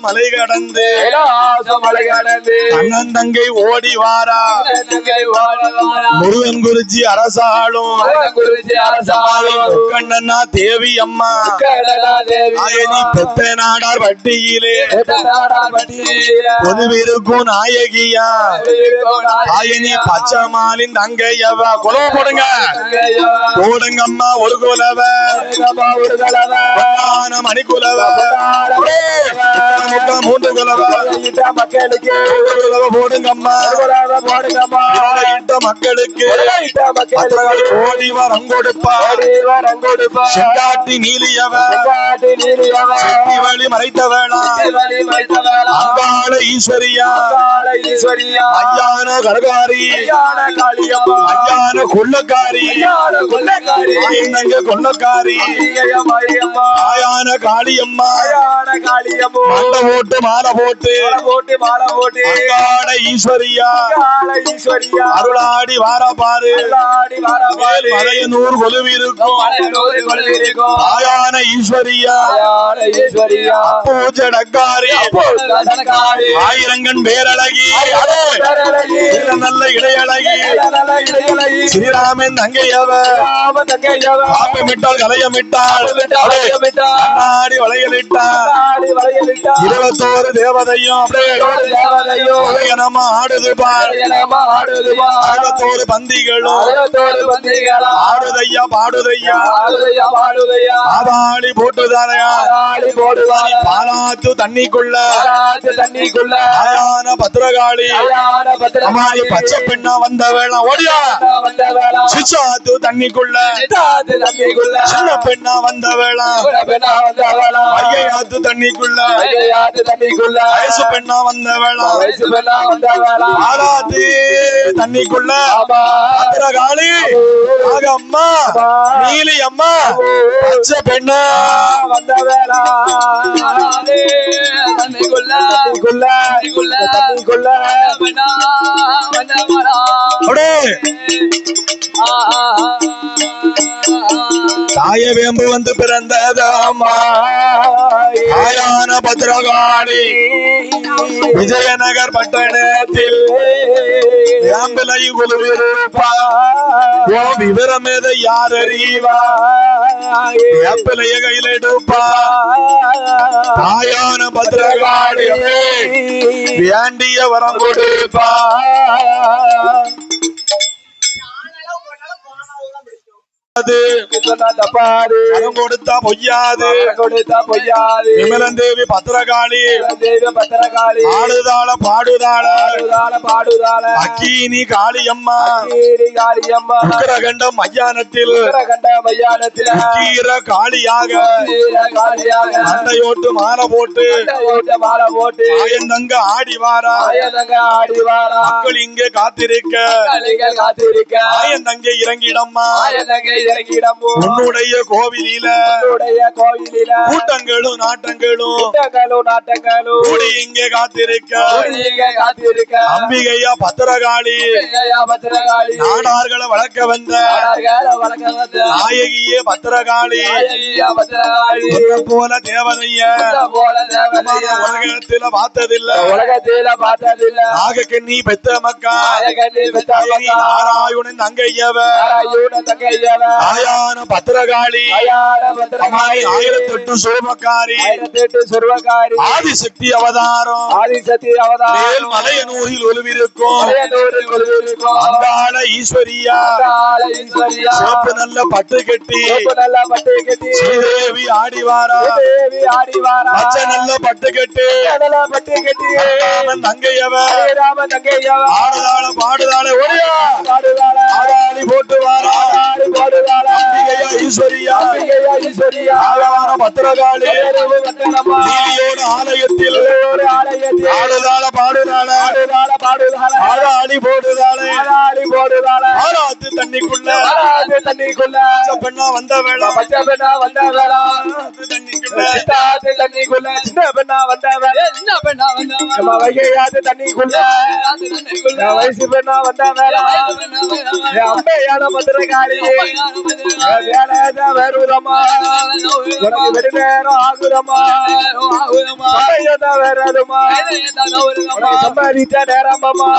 மலை கடந்து. மலை கடந்து. அண்ணன் தங்கை ஓடி வாரா. முருகன் குறிச்சி அரசாளும். குறிச்சி அரசாலும் கண்ணன்னா தேவி அம்மா. ஆயனி பெத்த நாடார் வட்டியிலே. பொதுவிருக்கும் நாயகியா. ஆயனி பச்சைமாலின் தங்கையவ. குலவ போடுங்க. போடுங்க அம்மா ஒரு குலவ ஒரு கலவை பொன்னான மணி மூன்று குலவ மக்களுக்கு ஒரு போடுங்கம்மா மக்களுக்கு இட்ட வரம் கொடுப்பா செங்காட்டி நீலியவ வழி மறைத்தவளா அங்காள ஈஸ்வரியா ஐயான கரகாரி ஐயான கொள்ளக்காரி கொள்ளக்காரி ஆயான காளியம்மா மண்டை போட்டு மாலை போட்டு. மாலை போட்டு மாலை போட்டு. அங்காள ஈஸ்வரியா. அருளாடி வாரா பாரு. மலையனூர் கொலுவிருக்கும் மலையோடு கொள்ளிருக்கும் ஆயான ஈஸ்வரியா. ஈஸ்வரியா. பூஜடக்காரி தனக்காரி ஆயிரங்கன் பேரழகி. நல்ல இடையழகி. ஸ்ரீராமன் தங்கையவ. ராம தங்கையவ. காப்பமிட்டால் கலையமிட்டாள். கண்ணாடி வளையலிட்டாள். இருபத்தோரு தேவதையும் அப்படியே தேவதையோ உலகனமா ஆடுது இருபத்தோரு பந்திகளும் ஆடுதையா பாடுதையா? ஆடி போடுவாங்க பாலாத்து தண்ணிக்குள்ள. தண்ணிக்குள்ள. ஆயான பத்திரகாளி. அம்மாடி பச்சை பெண்ணா வந்த வேளாம் ஓடியா? வேளா. சிச்சாத்து தண்ணிக்குள்ள. சின்ன பெண்ணா வந்த வேளா. ஐயாத்து தண்ணிக்குள்ள. தண்ணிக்குள்ள? வயசு பெண்ணா வந்த வேளாம் வயசு பெண்ணா வந்த வேளா பாலாத்து தண்ணிக்குள்ள பத்திரகாளி அம்மா நீலி அம்மா பச்சை பெண்ணா. வந்த வேளா தண்ணிக்குள்ள. தண்ணிக்குள்ள. தண்ணிக்குள்ள. தண்ணிக்குள்ள. பெண்ணா வந்த வேளா அப்படியே தாய வேம்பு வந்து பிறந்ததாமா தாயான பத்திரகாளி விஜயநகர் பட்டணத்தில் வேம்பிலை குழுவிருப்பா ஓ விவரமேத யார் அறிவா வேப்பிலைய கையில் எடுப்பா தாயான பத்திரகாளி வேண்டிய வரம் கொடுப்பா அது சொன்னா தப்பாது வரம் கொடுத்தா பொய்யாது கொடுத்தா பொய்யாது விமலன் தேவி பத்திரகாளி தெய்வ பத்திரகாளி ஆடுதாள பாடுதாள பாடுதால பாடுதால அக்கீனி காளியம்மா. கீரி காளியம்மா. உக்கரகண்டம் மையானத்தில். கண்ட மையானத்தில். கீர காளியாக. காளியாக. சண்டையோட்டு மாலை போட்டு. ஓட்ட மாலை போட்டு. ஆயந்தங்க ஆடி வாரா. மக்கள் இங்கே காத்திருக்க. ஆயந்தங்க இறங்கிடம்மா. ஆயதங்க இறங்கிடமோ? உன்னுடைய கோவிலில உடைய கோயிலில கூட்டங்களும் நாட்டங்களும் கூட்டங்களும் நாட்டங்களும் கூடி இங்கே காத்திருக்க. கூடிய காத்திருக்க. அம்பிகையா பத்திரகாளி பத்திரகாளி. நாடார்களை வளர்க்க வந்த வணக்கம் வந்து நாயகியே பத்திரகாளி. பத்திரகாளி. போல தேவதைய போல தேவதையா உலகத்துல பார்த்ததில்ல. உலகத்தில பார்த்ததில்ல. நாகக்கண்ணி பெத்த மக்கா நாராயணன் தங்கையவ. நாராயண தங்கையவ. ஆயான பத்திரகாளி. அம்மாய் ஆயிரத்தி எட்டு சுர்வகாரி ஆதிசக்தி அவதாரம். ஆதிசக்தி அவதாரம். மேல் மலையனூரில் ஒளிவிருக்கும் அங்காள ஈஸ்வரியா. சிவப்பு நல்ல பட்டு கட்டி. நல்ல பட்டு கட்டி. ஸ்ரீதேவி ஆடிவாரா. தேவி ஆடி வாரா பச்சை நல்ல பட்டு கட்டி. நல்ல பட்டு கட்டி. ராமன் தங்கையவ. ராம தங்கையா ஆடுதாள பாடுதாள ஒளியா. பாடுதாள. ஆடாளி போட்டு வாரா ஆலயத்தில் ஆடுதாள பாடுதாள. பாடுதாள பாடுதாள. ஆடாடி போடுதாளே. ஆடாடி போடுதாள. ஆறாத்து தண்ணிக்குள்ள. ஆடாது தண்ணிக்குள்ள. பச்சை பெண்ணா வந்த வேளை. பச்சை பெண்ணா வந்த வேளா. தண்ணிக்குள்ள. தண்ணிக்குள்ள சின்ன பெண்ணா வந்த வேளா என்ன பெண்ணா வந்தா நம்ம வைகையாத்து தண்ணிக்குள்ள. வயசு பெண்ணா வந்த வேளா என் அம்மையான மதுரகாரி வேலை வருதம்மா உனக்கு வெடி நேரம் சம்பாதித்த நேரம்மா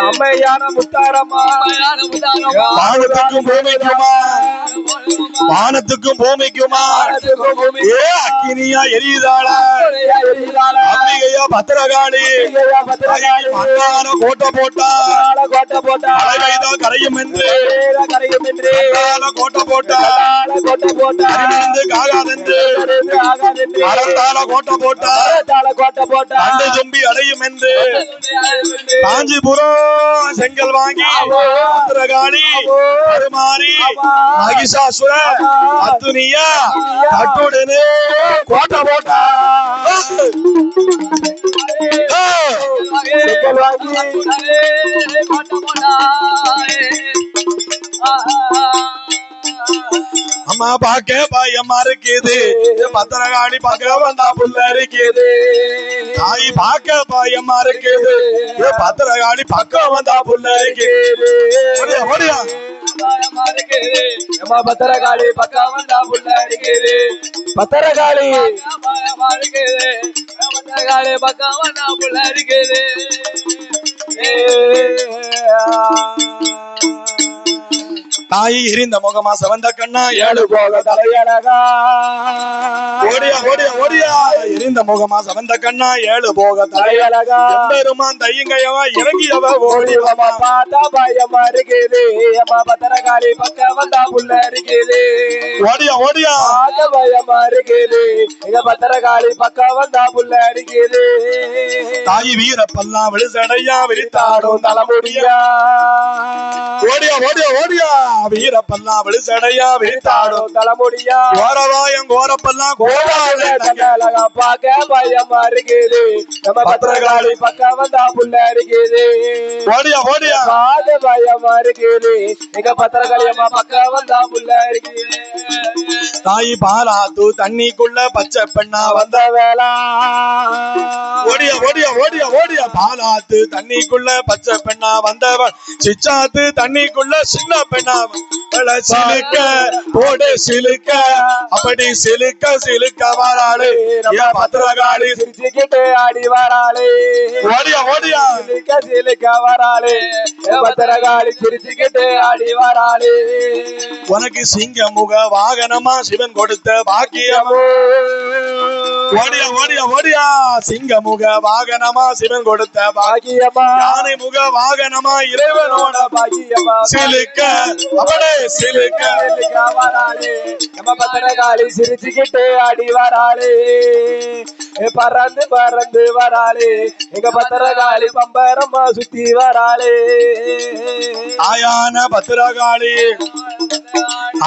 அம்மையான முத்தாரம்மா. பூமிக்குமா வானத்துக்கும் பூமிக்குமா? ஏ அக்கினியா எரியுதாள? அம்பிகையா பத்திரகாளி. மண்ணான கோட்டை போட்டா கோட்டை போட்டா. அழகைதா கரையும் என்று கரையும் என்று கோட்டை போட்டா. கோட்டை போட்டா அறிவிருந்து காகாதென்று அறந்தால கோட்டை போட்டா. கோட்டை போட்டா கண்டு தும்பி அடையும் என்று காஞ்சிபுரம் செங்கல் வாங்கி பத்திரகாளி கருமாறி மகிஷாசுர கட்டுடனே. கோட்டை போட்டா. செங்கல் வாங்கி அம்மா பாக்க பயமா இருக்குது பத்திரகாளி பார்க்க வந்தா புள்ள இருக்குது தாய் பார்க்க பயமா இருக்குது பத்திரகாளி பக்கம் வந்தா புள்ள இருக்குது ஓடியா, ஓடியா நம்ம பத்திரகாளி. பக்கம் வந்தா புள்ள அடிக்குது பத்திரகாளி தாய் எரிந்த முகமா செவந்த கண்ணா ஏழு போக தலையழகா. ஓடியா ஓடியா ஓடியா. எரிந்த முகமா செவந்த கண்ணா ஏழு போக தலை தலையழகா. பெருமான் தையங்கையவா இறங்கியவ ஓடி ஓடியவமா பார்த்தா பயமா இருக்குது அம்மா பத்திரகாளி பக்கம் வந்தா புள்ள அடிக்குது ஓடியா ஓடியா. பார்த்த பயமா இருக்குது எங்க பத்திரகாளி பக்கம் வந்தா புள்ள அடிக்குது தாய் வீரப்பல்லாம் விழுசடையா விரித்தாடும் தலைமுடியா. முடியா ஓடியா ஓடியா. ஓடியா வீரப்பல்லாம் விழுசடையா விரித்தாடும் தலைமுடியா? கோரவாயம் கோரப்பல்லாம். அழகா பார்க்க பயமா இருக்குது. நம்ம பத்திரகாளி பக்கம் வந்தா புள்ள அடிக்குது ஓடியா ஓடியா. பாத பயமா இருக்குது. எங்க பத்திரகாளி அம்மா பக்கம் வந்தா புள்ள அடிக்குது தாய் பாலாத்து தண்ணிக்குள்ள பச்சை பெண்ணா வந்த வேளா ஓடியா ஓடியா ஓடியா ஓடியா. பாலாத்து தண்ணிக்குள்ள பச்சை பெண்ணா வந்தவன் சிச்சாத்து தண்ணிக்குள்ள சின்ன பெண்ணா சிலுக்க போடு சிலுக்க அப்படி சிலுக்க சிலுக்க வராளு. ஏன் பத்திரகாளி. சிரிச்சுக்கிட்டு ஆடி வராளே. ஓடியா ஓடியா. சிலிக்க சிலிக்க வராளே. பத்திரகாளி சிரிச்சுக்கிட்டு ஆடி வராளே. உனக்கு சிங்க முக வாகனமா சிவன் கொடுத்த பாக்கியம் ஓடியா ஓடியா ஓடியா. சிங்க முக வாகனமா சிவன் கொடுத்த பாக்கியமா யானை முக வாகனமா இறைவனோட பாக்கியமா சிலுக்க சிலுக்க. சிலிக்க வராளே நம்ம பத்திரகாளி சிரிச்சுக்கிட்டு ஆடி வராளே. பறந்து பறந்து வராளே. எங்க பத்திரகாளி பம்பரமா சுத்தி வராளே. ஆயான பத்திரகாளி.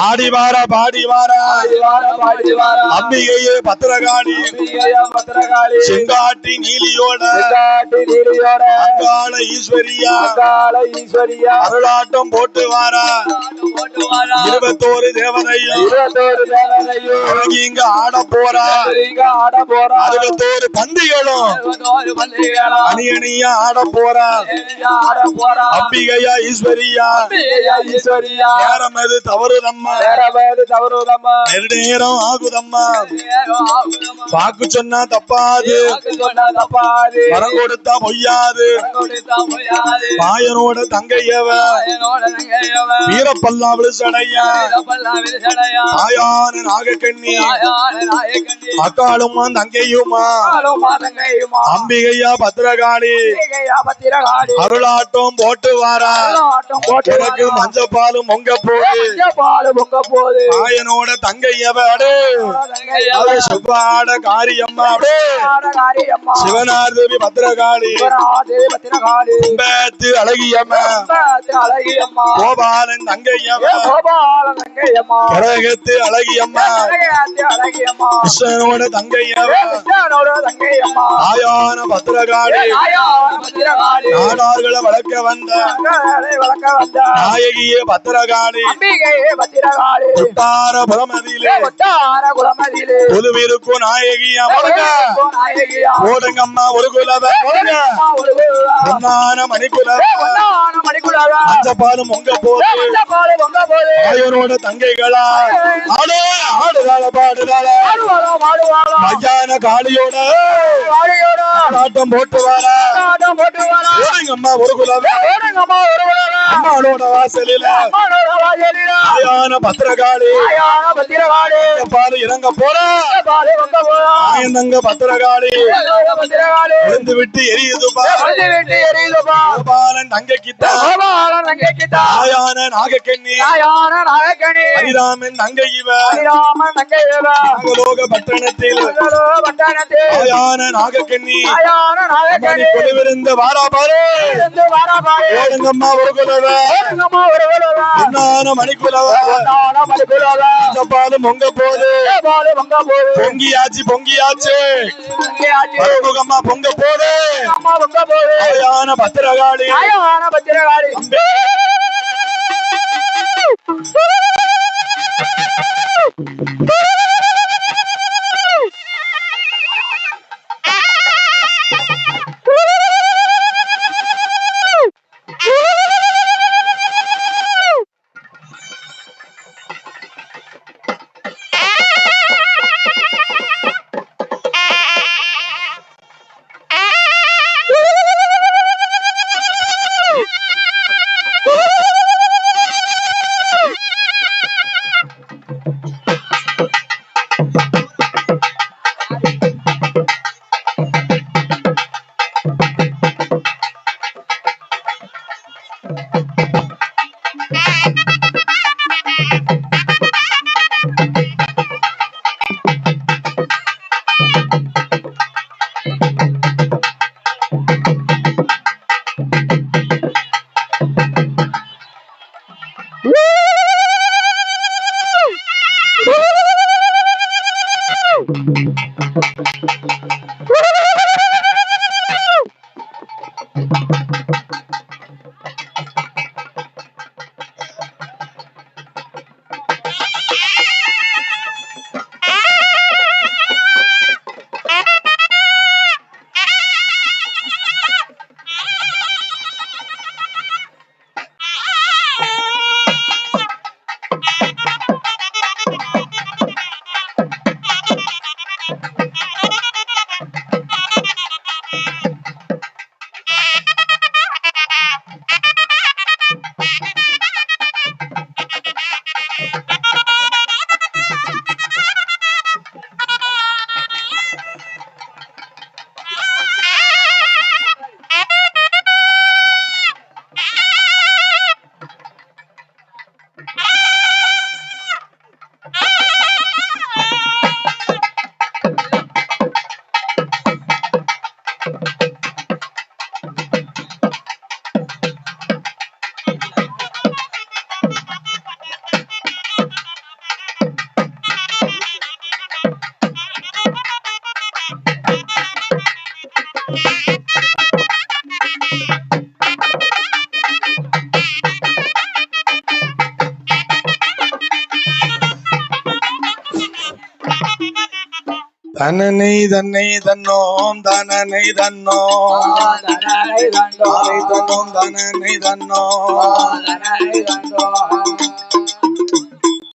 ஆடி வார பாடி வார அம்பிகையே பத்திரகாளி. அம்பிகையா செங்காட்டி நீலியோட. அங்காள ஈஸ்வரியா. ஈஸ்வரியா அருளாட்டம் போட்டு வாரா இருபத்தோரு தேவதையும் இங்க ஆட போறா இங்க ஆட போறா. அறுபத்தோரு பந்திகளும் அணி அணியா ஆட போறா. ஆட போறா அம்பிகையா ஈஸ்வரியா. ஈஸ்வரியா நேரம் அது தவறு நம்ம தவறுதம்மா நெடுநேரம் ஆகுதம்மா. வாக்கு சொன்னா தப்பாது. வரம் கொடுத்தா பொய்யாது. மாயனோட தங்கையவ. வீரப்பல்லா விழுசடையா தாயான நாகக்கண்ணி. அக்காளுமா தங்கையுமா. அம்பிகையா பத்திரகாளி. அருளாட்டம் போட்டு வாரா. எனக்கு மஞ்சப்பாலும் பொங்க போது செவ்வாட காரியம்மா அடே காரியம்மா. சிவனார்தேவி பத்திரகாளி. தேவி பத்திரகாளி. கும்பத்து அழகியம்மா. கோபாலன் தங்கையம்மா. அழகியம்மா. அழகியம்மா. கிருஷ்ண கிருஷ்ணனோட தங்கையவ கிருஷ்ணனோட தங்கை அம்மா தாயான பத்திரகாளி. நாடார்களை வளர்க்க வந்த நாயகியே பத்திரகாளி. ஒட்டார பொதுவிருக்கும் நாயகியா அம்மா ஒரு குலவ மணிக்குலவ மணிக்குலவ. அஞ்சப்பாலும் உங்க போது தங்கைகளா? ஆடு ஆடுதாள பாடுதாள. மஜான காளியோட. ஆட்டம் போட்டு வார அம்மா ஒரு குலவ. அம்மாளோட வாசலில. ஆயான பத்திரகாளி பத்திரகாளி. பாரு இறங்க போறா. ஆயந்தங்க பத்திரகாளி. விழுந்து விட்டு எரியுதுப்பா எரியுதுப்பா. தங்கைக்கிட்ட கோபாலன் தங்கைக்கிட்டா. ஆயான நாகக்கண்ணி தாயான நாகக்கனி. ஹரிராமன் தங்கை இவ ஹரிராமன் தங்கை இவ. நாகலோக பட்டணத்தில் பட்டணத்தில் ஆயான நாகக்கண்ணி தாயான நாகக்கனி. கொலுவிருந்த வாரா பாரு வாரா பாரு. ஓடுங்கம்மா ஒரு குலவ ஓடுங்கம்மா ஒரு குலவ. மணிக்குலவ பாலும் பொங்க போது. பொங்கியாச்சு பொங்கியாச்சு. மருமுகம்மா பொங்க போது அம்மா பொங்க போது. ஆயான பத்திரகாளி. தாயான பத்திரகாளி. தனனை தன்னை தன்னோம் தனனை தன்னோம் தன்னோம் தனனை தன்னோம்.